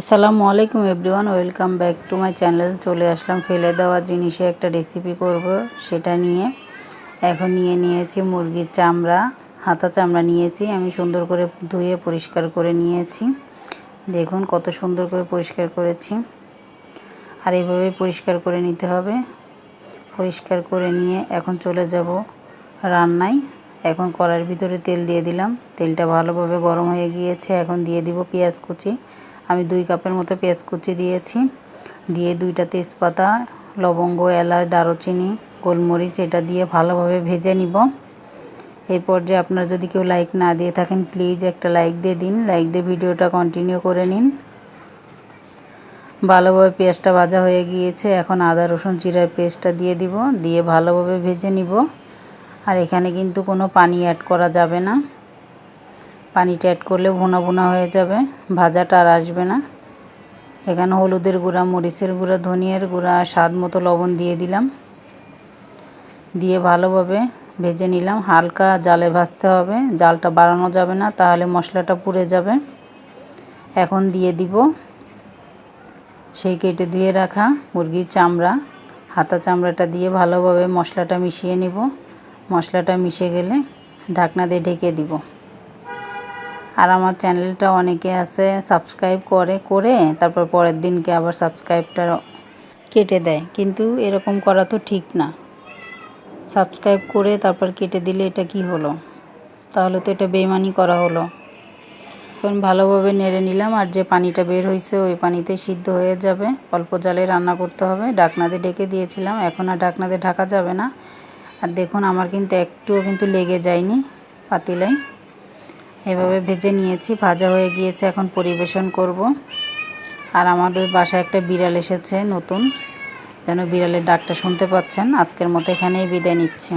আসসালামু আলাইকুম everyone, welcome back to my channel. চলে আসলাম ফেলে দেওয়া জিনিসে একটা রেসিপি করব, সেটা নিয়ে। এখন নিয়ে নিয়েছি মুরগির চামড়া, হাতা চামড়া নিয়েছি, আমি সুন্দর করে ধুয়ে পরিষ্কার করে নিয়েছি। দেখুন কত সুন্দর করে পরিষ্কার করেছি। আর এইভাবে পরিষ্কার করে নিতে হবে। পরিষ্কার করে নিয়ে এখন চলে যাব রান্নায়। এখন কড়ার ভিতরে তেল দিয়ে দিলাম। তেলটা ভালোভাবে গরম হয়ে গিয়েছে, এখন দিয়ে দিব পেঁয়াজ কুচি। আমি দুই কাপের মতো পেঁয়াজ কুচি দিয়েছি। দিয়ে দুইটা তেজপাতা, লবঙ্গ, এলাচ, দারুচিনি, গোলমরিচ, এটা দিয়ে ভালোভাবে ভেজে নিব। এরপর যে আপনারা যদি কেউ লাইক না দিয়ে থাকেন, প্লিজ একটা লাইক দিয়ে দিন। লাইক দিয়ে ভিডিওটা কন্টিনিউ করে নিন। ভালোভাবে পেঁয়াজটা ভাজা হয়ে গিয়েছে। এখন আদা, রসুন, জিরার পেস্টটা দিয়ে দিব। দিয়ে ভালোভাবে ভেজে নিব। আর এখানে কিন্তু কোনো পানি অ্যাড করা যাবে না। পানিটা অ্যাড করলে ভোনা ভোনা হয়ে যাবে। ভাজাটা আর আসবে না। এখানে হলুদের গুঁড়া, মরিচের গুঁড়া, ধনিয়ার গুঁড়া স্বাদ মতো লবণ দিয়ে দিলাম। দিয়ে ভালোভাবে ভেজে নিলাম। হালকা জালে ভাজতে হবে। জালটা বাড়ানো যাবে না, তাহলে মশলাটা পুড়ে যাবে। এখন দিয়ে দিব সেই কেটে ধুয়ে রাখা মুরগির চামড়া। হাতা চামড়াটা দিয়ে ভালোভাবে মশলাটা মিশিয়ে নিব। মশলাটা মিশে গেলে ঢাকনা দিয়ে ঢেকে দিব। আর আমার চ্যানেলটা অনেকে আছে সাবস্ক্রাইব করে করে তারপর পরের দিনকে আবার সাবস্ক্রাইবটা কেটে দেয়। কিন্তু এরকম করা তো ঠিক না। সাবস্ক্রাইব করে তারপর কেটে দিলে এটা কি হলো? তাহলে তো এটা বেমানি করা হলো। এখন ভালোভাবে নেড়ে নিলাম আর যে পানিটা বের হয়েছে ওই পানিতে সিদ্ধ হয়ে যাবে। অল্প জালে রান্না করতে হবে। ডাকনাতে ডেকে দিয়েছিলাম। এখন আর ডাকনাতে ঢাকা যাবে না। আর দেখুন, আমার কিন্তু একটুও কিন্তু লেগে যায়নি পাতিলায় এভাবে ভেজে নিয়েছি, ভাজা হয়ে গিয়েছে, এখন পরিবেশন করব। আর আমাদের বাসায় একটা বিড়াল এসেছে নতুন, যেন বিড়ালের ডাকটা শুনতে পাচ্ছেন। আজকের মতো এখানেই বিদায় নিচ্ছে।